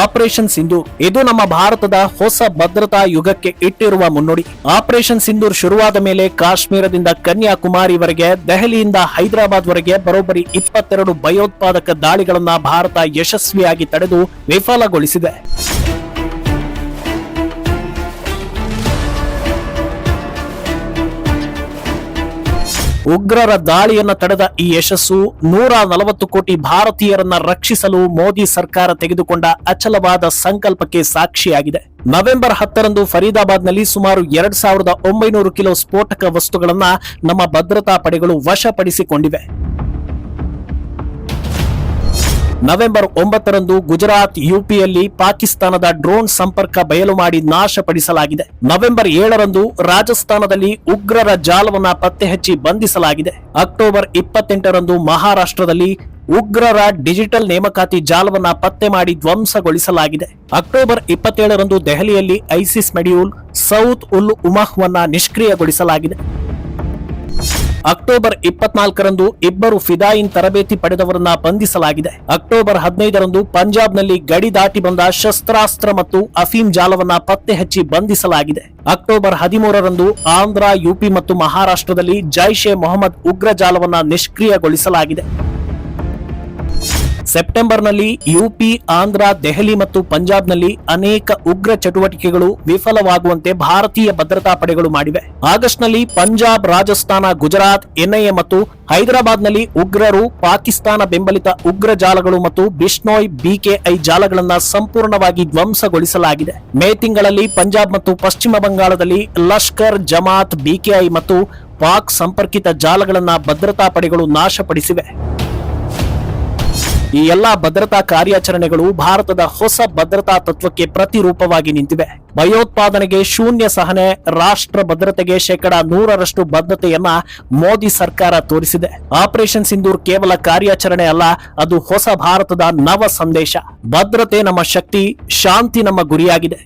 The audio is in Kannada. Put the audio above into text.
ಆಪರೇಷನ್ ಸಿಂಧು ಇದು ನಮ್ಮ ಭಾರತದ ಹೊಸ ಭದ್ರತಾ ಯುಗಕ್ಕೆ ಇಟ್ಟಿರುವ ಮುನ್ನುಡಿ. ಆಪರೇಷನ್ ಸಿಂಧೂರ್ ಶುರುವಾದ ಮೇಲೆ ಕಾಶ್ಮೀರದಿಂದ ಕನ್ಯಾಕುಮಾರಿವರೆಗೆ ದೆಹಲಿಯಿಂದ ಹೈದರಾಬಾದ್ ವರೆಗೆ ಬರೋಬ್ಬರಿ ಇಪ್ಪತ್ತೆರಡು ಭಯೋತ್ಪಾದಕ ದಾಳಿಗಳನ್ನ ಭಾರತ ಯಶಸ್ವಿಯಾಗಿ ತಡೆದು ವಿಫಲಗೊಳಿಸಿದೆ. ಉಗ್ರರ ದಾಳಿಯನ್ನು ತಡೆದ ಈ ಯಶಸ್ಸು ನೂರ ನಲವತ್ತು ಕೋಟಿ ಭಾರತೀಯರನ್ನ ರಕ್ಷಿಸಲು ಮೋದಿ ಸರ್ಕಾರ ತೆಗೆದುಕೊಂಡ ಅಚಲವಾದ ಸಂಕಲ್ಪಕ್ಕೆ ಸಾಕ್ಷಿಯಾಗಿದೆ. ನವೆಂಬರ್ ಹತ್ತರಂದು ಫರೀದಾಬಾದ್ನಲ್ಲಿ ಸುಮಾರು ಎರಡ್ ಸಾವಿರದ ಒಂಬೈನೂರು ಕಿಲೋ ಸ್ಫೋಟಕ ವಸ್ತುಗಳನ್ನ ನಮ್ಮ ಭದ್ರತಾ ಪಡೆಗಳು ವಶಪಡಿಸಿಕೊಂಡಿವೆ. ನವೆಂಬರ್ ಒಂಬತ್ತರಂದು ಗುಜರಾತ್ ಯುಪಿಯಲ್ಲಿ ಪಾಕಿಸ್ತಾನದ ಡ್ರೋನ್ ಸಂಪರ್ಕ ಬಯಲು ಮಾಡಿ ನಾಶಪಡಿಸಲಾಗಿದೆ. ನವೆಂಬರ್ ಏಳರಂದು ರಾಜಸ್ಥಾನದಲ್ಲಿ ಉಗ್ರರ ಜಾಲವನ್ನ ಪತ್ತೆ ಹಚ್ಚಿ ಬಂಧಿಸಲಾಗಿದೆ. ಅಕ್ಟೋಬರ್ ಇಪ್ಪತ್ತೆಂಟರಂದು ಮಹಾರಾಷ್ಟ್ರದಲ್ಲಿ ಉಗ್ರರ ಡಿಜಿಟಲ್ ನೇಮಕಾತಿ ಜಾಲವನ್ನ ಪತ್ತೆ ಮಾಡಿ ಧ್ವಂಸಗೊಳಿಸಲಾಗಿದೆ. ಅಕ್ಟೋಬರ್ ಇಪ್ಪತ್ತೇಳರಂದು ದೆಹಲಿಯಲ್ಲಿ ಐಸಿಸ್ ಮೆಡ್ಯೂಲ್ ಸೌತ್ ಉಲ್ ಉಮಹ್ವನ್ನ ನಿಷ್ಕ್ರಿಯಗೊಳಿಸಲಾಗಿದೆ. ಅಕ್ಟೋಬರ್ ಇಪ್ಪತ್ನಾಲ್ಕರಂದು ಇಬ್ಬರು ಫಿದಾಯಿನ್ ತರಬೇತಿ ಪಡೆದವರನ್ನ ಬಂಧಿಸಲಾಗಿದೆ. ಅಕ್ಟೋಬರ್ ಹದಿನೈದರಂದು ಪಂಜಾಬ್ನಲ್ಲಿ ಗಡಿ ದಾಟಿ ಬಂದ ಶಸ್ತ್ರಾಸ್ತ್ರ ಮತ್ತು ಅಫೀಮ್ ಜಾಲವನ್ನ ಪತ್ತೆ ಹಚ್ಚಿ ಬಂಧಿಸಲಾಗಿದೆ. ಅಕ್ಟೋಬರ್ ಹದಿಮೂರರಂದು ಆಂಧ್ರ, ಯುಪಿ ಮತ್ತು ಮಹಾರಾಷ್ಟ್ರದಲ್ಲಿ ಜೈಷ್ ಎ ಮೊಹಮ್ಮದ್ ಉಗ್ರ ಜಾಲವನ್ನ ನಿಷ್ಕ್ರಿಯಗೊಳಿಸಲಾಗಿದೆ. ಸೆಪ್ಟೆಂಬರ್ನಲ್ಲಿ ಯುಪಿ, ಆಂಧ್ರ, ದೆಹಲಿ ಮತ್ತು ಪಂಜಾಬ್ನಲ್ಲಿ ಅನೇಕ ಉಗ್ರ ಚಟುವಟಿಕೆಗಳು ವಿಫಲವಾಗುವಂತೆ ಭಾರತೀಯ ಭದ್ರತಾ ಪಡೆಗಳು ಮಾಡಿವೆ. ಆಗಸ್ಟ್ನಲ್ಲಿ ಪಂಜಾಬ್, ರಾಜಸ್ಥಾನ, ಗುಜರಾತ್, ಎನ್ಐಎ ಮತ್ತು ಹೈದರಾಬಾದ್ನಲ್ಲಿ ಉಗ್ರರು ಪಾಕಿಸ್ತಾನ ಬೆಂಬಲಿತ ಉಗ್ರ ಜಾಲಗಳು ಮತ್ತು ಬಿಷ್ಣೋಯ್ ಬಿಕೆಐ ಜಾಲಗಳನ್ನು ಸಂಪೂರ್ಣವಾಗಿ ಧ್ವಂಸಗೊಳಿಸಲಾಗಿದೆ. ಮೇ ತಿಂಗಳಲ್ಲಿ ಪಂಜಾಬ್ ಮತ್ತು ಪಶ್ಚಿಮ ಬಂಗಾಳದಲ್ಲಿ ಲಷ್ಕರ್, ಜಮಾತ್, ಬಿಕೆಐ ಮತ್ತು ಪಾಕ್ ಸಂಪರ್ಕಿತ ಜಾಲಗಳನ್ನು ಭದ್ರತಾ ಪಡೆಗಳು ನಾಶಪಡಿಸಿವೆ. ಈ ಎಲ್ಲಾ ಭದ್ರತಾ ಕಾರ್ಯಾಚರಣೆಗಳು ಭಾರತದ ಹೊಸ ಭದ್ರತಾ ತತ್ವಕ್ಕೆ ಪ್ರತಿರೂಪವಾಗಿ ನಿಂತಿವೆ. ಭಯೋತ್ಪಾದನೆಗೆ ಶೂನ್ಯ ಸಹನೆ, ರಾಷ್ಟ್ರ ಭದ್ರತೆಗೆ ಶೇಕಡ ನೂರರಷ್ಟು ಬದ್ಧತೆಯನ್ನ ಮೋದಿ ಸರ್ಕಾರ ತೋರಿಸಿದೆ. ಆಪರೇಷನ್ ಸಿಂಧೂರ್ ಕೇವಲ ಕಾರ್ಯಾಚರಣೆ ಅಲ್ಲ, ಅದು ಹೊಸ ಭಾರತದ ನವ ಸಂದೇಶ. ಭದ್ರತೆ ನಮ್ಮ ಶಕ್ತಿ, ಶಾಂತಿ ನಮ್ಮ ಗುರಿಯಾಗಿದೆ.